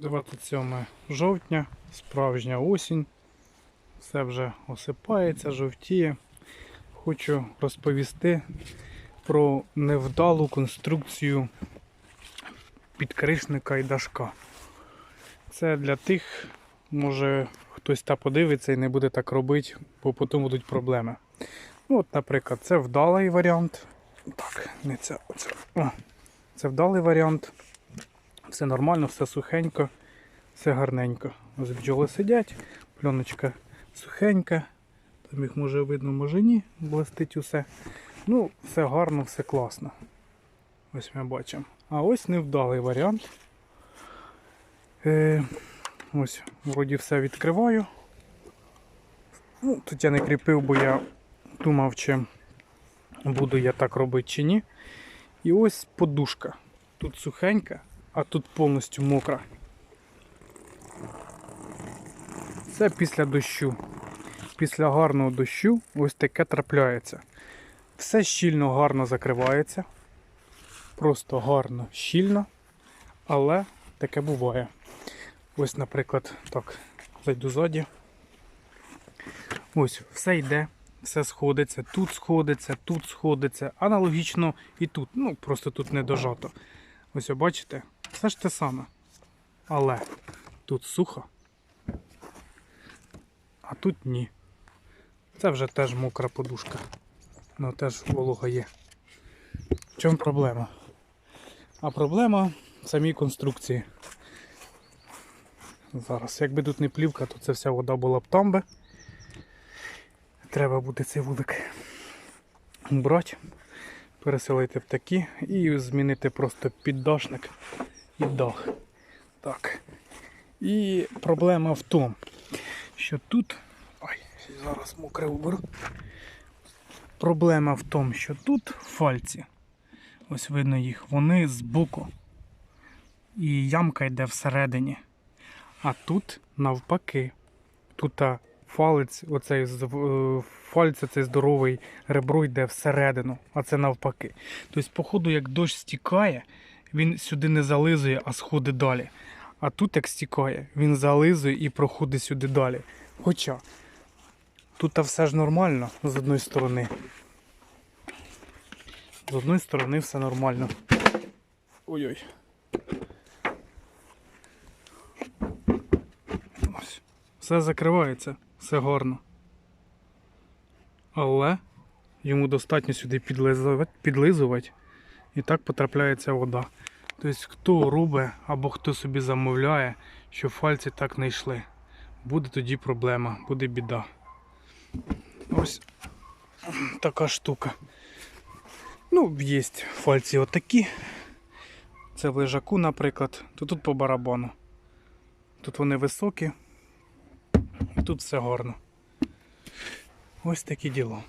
27 жовтня, справжня осінь. Все вже осипається, жовтіє. Хочу розповісти про невдалу конструкцію підкришника і дашка. Це для тих, може хтось та подивиться і не буде так робити, бо потім будуть проблеми. Ну, от, наприклад, це вдалий варіант. Так, не це, оце. О, це вдалий варіант. Все нормально, все сухенько, все гарненько. Ось бджоли сидять, пленочка сухенька. Там їх може видно, може ні, блистить усе. Ну, все гарно, все класно. Ось ми бачимо. А ось невдалий варіант. Е, ось, вроді все відкриваю. Ну, тут я не кріпив, бо я думав, чи буду я так робити чи ні. І ось подушка. Тут сухенька, а тут повністю мокра. Це після дощу. Після гарного дощу ось таке трапляється. Все щільно гарно закривається. Просто гарно, щільно. Але таке буває. Ось, наприклад, так, зайду ззаді. Ось, все йде, все сходиться, тут сходиться, тут сходиться. Аналогічно і тут. Ну, просто тут не дожато. Ось бачите, все ж те саме. Але тут сухо, а тут ні. Це вже теж мокра подушка. Ну теж волога є. В чому проблема? А проблема в самій конструкції. Зараз, якби тут не плівка, то це вся вода була б там би. Треба буде цей вулик брати, переселити в такі і змінити просто піддашник і дах. Так. І проблема в тому, що тут. Ой, зараз мокре уберу. Проблема в тому, що тут фальці, ось видно їх, вони збоку. І ямка йде всередині. А тут навпаки. Тут фалець, оцей з- е, фальць, цей здоровий ребро йде всередину, а це навпаки. Тобто, походу, як дощ стікає, він сюди не зализує, а сходить далі. А тут як стікає, він зализує і проходить сюди далі. Хоча тут все ж нормально з одної сторони. З одної сторони все нормально. Ой-ой. Ось. Все закривається, все гарно. Але йому достатньо сюди підлизувати, підлизувати і так потрапляється вода. Тобто, хто робить або хто собі замовляє, що фальці так не йшли, буде тоді проблема, буде біда. Ось така штука. Ну, є фальці отакі. Це в лежаку, наприклад, то тут по барабану. Тут вони високі, і тут все гарно. Ось такі діло.